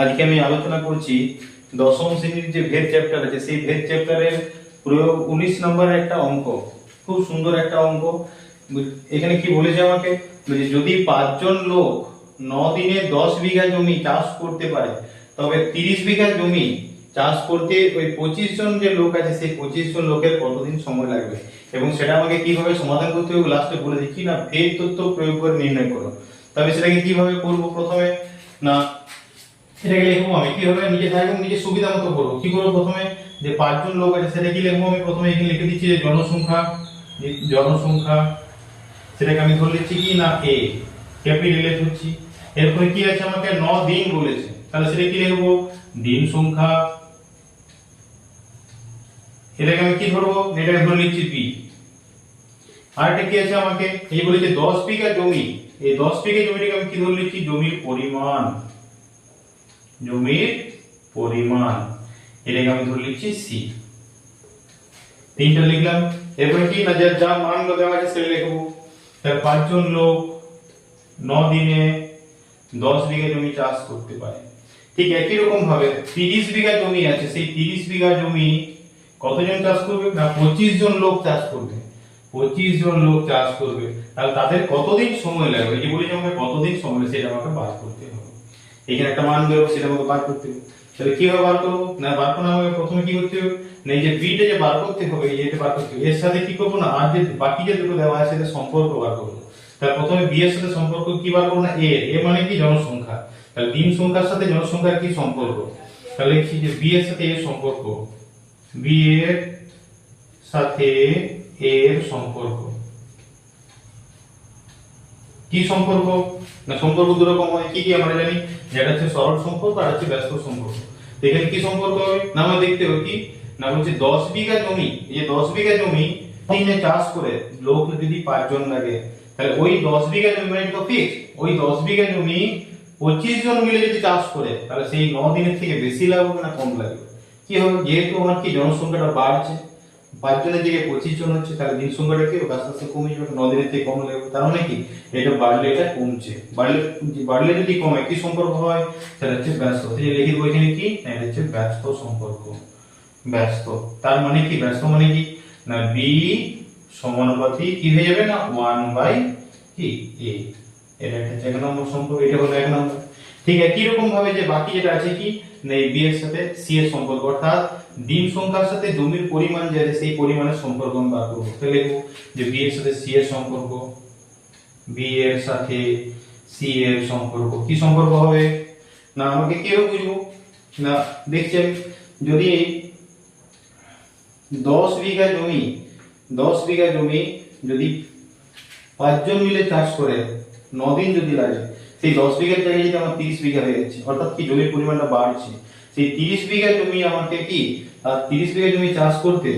আজকে আমি আলোচনা করছি দশম শ্রেণির যে ভেদ চ্যাপ্টার আছে, সেই ভেদ চ্যাপ্টারের প্রয়োগ উনিশ নম্বরের একটা অঙ্ক। খুব সুন্দর একটা অঙ্ক। এখানে কি বলেছে আমাকে? যদি পাঁচজন লোক ন দিনে দশ বিঘা জমি চাষ করতে পারে, তবে তিরিশ বিঘা জমি চাষ করতে ওই পঁচিশ জন যে লোক আছে, সেই পঁচিশ জন লোকের কতদিন সময় লাগবে? এবং সেটা আমাকে কীভাবে সমাধান করতে হবে? লাস্টে বলে দিচ্ছি না? ভেদ তথ্য প্রয়োগ করে নির্ণয় করো। তবে সেটাকে কীভাবে করব প্রথমে? না সেটাকে লিখব আমি। কীভাবে নিজে থাকব নিজের সুবিধা মতো করব। কি করব প্রথমে? যে পাঁচজন লোক আছে সেটা কি লিখব আমি প্রথমে। এখানে লিখে দিচ্ছি যে জনসংখ্যা জনসংখ্যা, সেটাকে আমি ধরে নিচ্ছি কি না? এ ক্যাপিটালে ধরছি। এরপরে কি আছে আমাকে? ন দিন বলেছে। তাহলে সেটা কি লিখব? দিন সংখ্যা। এটাকে আমি কি ধরবো? এটাকে ধরে নিচ্ছি পি আরেকটা কি আছে আমাকে? এই বলেছে দশ বিঘা জমি। এই দশ বিঘা জমিটাকে আমি কি ধরে নিচ্ছি? জমির পরিমাণ। জমির পরিমাণ। এটাকে আমি ধরে লিখছি সি তিনটা লিখলাম। এরপরে কি? না যা- যা মানগুলো দেওয়া আছে সেটা লিখব। তাহলে পাঁচজন লোক ন দিনে দশ বিঘা জমি চাষ করতে পারে। ঠিক একই রকম ভাবে তিরিশ বিঘা জমি আছে। সেই তিরিশ বিঘা জমি কতজন চাষ করবে? না, পঁচিশ জন লোক চাষ করবে। পঁচিশ জন লোক চাষ করবে। তাহলে তাদের কতদিন সময় লাগবে? যে বলেছি আমাকে কতদিন সময় সেটা আমাকে বার করতে এখানে একটা মান বেরোবে সেটা আমাকে বার করতে হবে। তাহলে কীভাবে বার করব? না, বার করার আমাকে প্রথমে কি করতে হবে? না, এই যে বিটা যে বার করতে হবে, এই যেটা বার করতে হবে। এর সাথে কি করব না? আর যে বাকি যে দুটো দেওয়া আছে, সেটা সম্পর্ক বার করব। তাহলে প্রথমে বি এর সাথে সম্পর্ক কি বার করব না? এ এ মানে কি? জনসংখ্যা। তাহলে দিন সংখ্যার সাথে জনসংখ্যার কি সম্পর্ক? তাহলে কি যে বি এর সাথে এর সম্পর্ক। বি এর সাথে এর সম্পর্ক। কি সম্পর্ক? না, সম্পর্ক দু রকম হয়, কি কি আমরা জানি? যেটা হচ্ছে সরল সম্পর্ক, আর হচ্ছে ব্যস্ত সম্পর্ক। তো এখানে কি সম্পর্ক হবে? না, আমরা দেখতে হবে কি? না বলছে দশ বিঘা জমি, এই যে দশ বিঘা জমি দিনে চাষ করে লোক যদি পাঁচজন লাগে, তাহলে ওই দশ বিঘা জমি মানে তো ফিক্স ওই দশ বিঘা জমি পঁচিশ জন মিলে যদি চাষ করে, তাহলে সেই ন দিনের থেকে বেশি লাগবে না কম লাগবে? কি হবে? যেহেতু আমার কি জনসংখ্যাটা বাড়ছে পাঁচ জনের জায়গায় পঁচিশ জন হচ্ছে, তাহলে দিন সংখ্যাটা কি? আস্তে আস্তে কমে যাবে ন দিনের থেকে কম লাগবে তার মানে কি? এটা বাড়লে এটা কমছে। বাড়লে বাড়লে যদি কমে কি সম্পর্ক হয় সেটা হচ্ছে ব্যস্ত। যে দেবো এখানে কি? না এটা হচ্ছে ব্যস্ত সম্পর্ক। ব্যস্ত। তার মানে কি? ব্যস্ত মানে কি? না বি সমানুপাতি কি হয়ে যাবে না? ওয়ান বাই কি? এ এটা একটা এক নম্বর সম্পর্ক, এটা হলো এক নম্বর। ঠিক একই রকম ভাবে যে বাকি যেটা আছে কি? না বি এর সাথে সি এর সম্পর্ক, অর্থাৎ দিন সংখ্যার সাথে জমির পরিমাণ যে সেই পরিমাণের সম্পর্ক আমি বার করব তাহলে যে বি এর সাথে সি এর সম্পর্ক বি এর সাথে সি এর সম্পর্ক। কি সম্পর্ক হবে? না, আমাকে কীভাবে বুঝব? না, দেখছেন, যদি দশ বিঘা জমি, দশ বিঘা জমি যদি পাঁচজন মিলে চাষ করে দিন যদি লাগে, সেই দশ বিঘার জায়গায় যদি আমার তিরিশ বিঘা হয়ে যাচ্ছে, অর্থাৎ কি জমির পরিমাণটা বাড়ছে সেই তিরিশ বিঘা জমি আমাকে কি তিরিশ বিঘা জমি চাষ করতে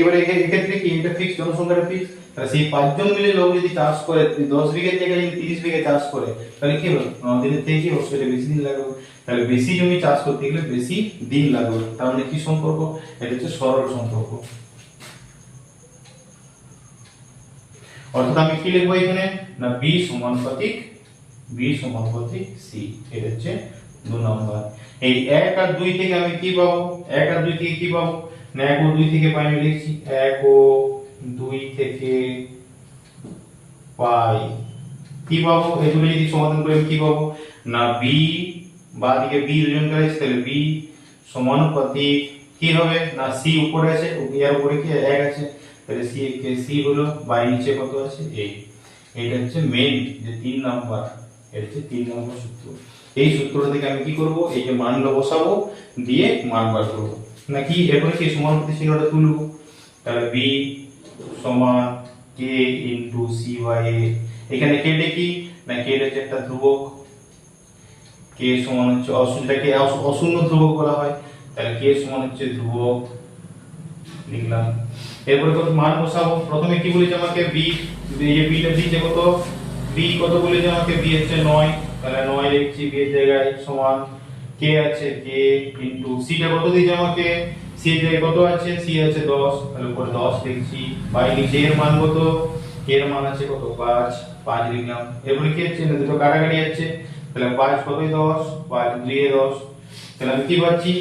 এবারে এক্ষেত্রে কি এটা ফিক্স জনসংখ্যাটা ফিক্স তাহলে সেই পাঁচজন মিলে লোক যদি চাষ করে, দশ বিঘার জায়গায় যদি তিরিশ বিঘা চাষ করে, তাহলে কি হবে? দিনের থেকে কি বেশি দিন লাগবে? তাহলে বেশি জমি চাষ করতে গেলে বেশি দিন লাগবে। তার মানে কি সম্পর্ক? এটা হচ্ছে সরল সম্পর্ক। অর্থাৎ আমি কি লিখব এখানে? না বি সমানুপাতিক বি সমানুপাতিক সি এটা হচ্ছে দু নম্বর। এই এক আর দুই থেকে আমি কি পাবো? এক আর দুই থেকে কি পাবো? না, এক ও দুই থেকে পাই আমি লিখছি। এক ও দুই থেকে পাই। কি পাবো? এগুলো যদি সমাধান করে, আমি কি পাবো? না বি বা দিকে বি দুজন আছে, তাহলে বি সমানুপাতিক কি হবে? না সি উপরে আছে এর উপরে কি? এক আছে। তাহলে সি কে সি হলো? বাই নিচে কত আছে? এই এটা হচ্ছে মেইন যে তিন নাম্বার। এটা হচ্ছে তিন নম্বর সূত্র। এই সূত্রটা থেকে আমি কি করব? এই যে মানগুলো বসাবো, দিয়ে মান বার করব। নাকি এরপরে কি সমানুপাতি চিহ্নটা তুলবো? তাহলে বি সমান কে ইন্টু সি বাই এখানে কে কি? না কে হচ্ছে একটা ধ্রুবক। কে সমান হচ্ছে অশূন্যটাকে অশ- অশূন্য ধ্রুবক বলা হয়। তাহলে কে সমান হচ্ছে ধ্রুবক। লিখলাম। এরপরে কত মান বসাবো? প্রথমে কি বলেছে আমাকে? বি এই যে বিটা দিচ্ছে কত? বি কত বলেছে আমাকে? বি হচ্ছে নয়। তাহলে নয় লিখছি এর জায়গায় সমান, কে আছে, কে ইন্টু সিটা কত দিয়েছে আমাকে? সি এর জায়গায় কত আছে? সি আছে দশ, তাহলে উপরে দশ লিখছি। বাই নিচে এর মান কত? এর মান আছে কত? পাঁচ পাঁচ লিখলাম। এরপরে কি হচ্ছে না দুটো কাটাকাটি যাচ্ছে তাহলে পাঁচ কতই দশ? পাঁচ দুয়ে দশ। তাহলে আমি কি পাচ্ছি?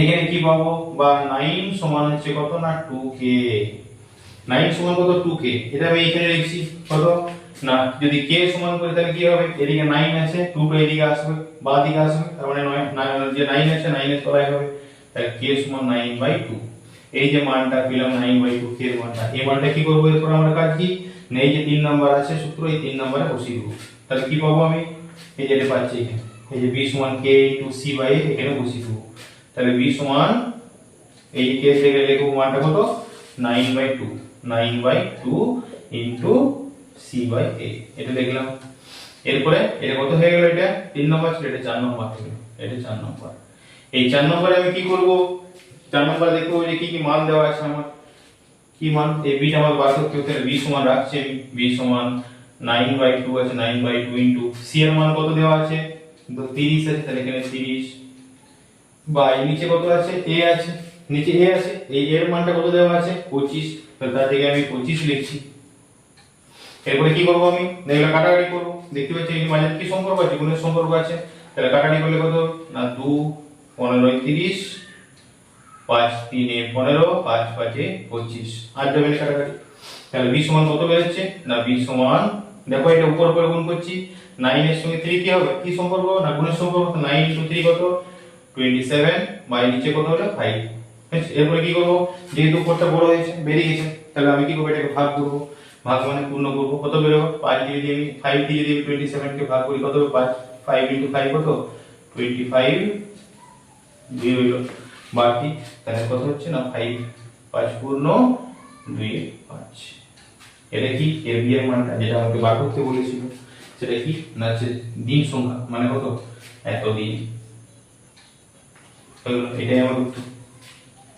এখানে কি পাবো? বা নাইন সমান হচ্ছে কত না? টু কে নাইন সমান কত? টু কে এটা আমি এখানে লিখছি। কত? না, যদি কে সমান করে, তাহলে কি হবে? এদিকে নাইন আছে টু টু এদিকে আসবে বা দিকে আসবে, তার মানে নয় না- যে নাইন আছে নাইনের তলায় হবে, তাহলে কে সমান নাইন বাই টু এই যে মানটা, পেলাম নাইন বাই টু কে মানটা, এই মানটা কি করব? এরপর আমরা কাজ কি? না, এই যে তিন নাম্বার আছে, সূত্র, এই তিন নাম্বারে বসিয়ে দেবো। তাহলে কি পাবো আমি? এই যে এটা পাচ্ছি এখানে। এই যে বি সমান কে টু সি বাই এখানে বসিয়ে দেবো। তাহলে বি সমান, এই যে কে থেকে লিখব মানটা কত? Nine by two nine by two into C by A এটা দেখলাম। এরপরে এটা কত হয়ে গেল এটা? তিন নম্বর ছিল, এটা চার নম্বর গেল এটা চার নম্বর। এই চার নম্বরে আমি কি করব? চার নম্বরে দেখব যে কি কি মান দেওয়া আছে আমার। কি মান? এই বিটা আমার বার করতে বি সমান রাখছি বি সমান নাইন বাই টু আছে nine by two into C এর মান কত দেওয়া আছে? তিরিশ আছে, তাহলে এখানে তিরিশ। বা এই নিচে কত আছে? এ আছে। নিচে এ আছে। এই এর মানটা কত দেওয়া আছে? পঁচিশ। তাহলে তার থেকে আমি পঁচিশ লিখছি। এরপরে কি করব আমি? এগুলো কাটাকাটি করব। দেখতে পাচ্ছি এই মাঝে কি সম্পর্ক আছে? গুণের সম্পর্ক আছে। তাহলে কাটাকাটি করলে কত? না, দু, পনেরো, তিরিশ, পাঁচ, তিনে পনেরো, পাঁচ, পাঁচে পঁচিশ। আর যাবে কাটাকাটি। তাহলে বি সমান কত বেরোচ্ছে? না, বি সমান। দেখো, এটা উপর উপরে গুণ করছি। নাইন এর সঙ্গে থ্রি কি হবে? কি সম্পর্ক? না, গুণের সম্পর্ক? নাইন ইন্টু থ্রি কত? টোয়েন্টি সেভেন বাই নিচে কত হলো? ফাইভ এরপরে কি করব? যেহেতু উপরটা বড় হয়েছে, বেরিয়ে গেছে। তাহলে আমি কি করব? এটাকে ভাগ করব। ভাগ মানে পূর্ণ করব। কত বেরোবো? পাঁচ দিয়ে যদি আমি ফাইভ দিয়ে যদি টোয়েন্টি সেভেন কে ভাগ করি কত পাঁচ ফাইভ ইন্টু ফাইভ কত? টোয়েন্টি ফাইভ দুই হইল বাকি তাহলে কত হচ্ছে না? ফাইভ পাঁচ পূর্ণ দুই পাঁচ। এটা কি? এর বিয়ের মানটা যেটা আমাকে বার করতে বলেছিল। সেটা কি? না হচ্ছে দিন সংখ্যা। মানে কত? এত দিন হলো, এটাই আমার উত্তর।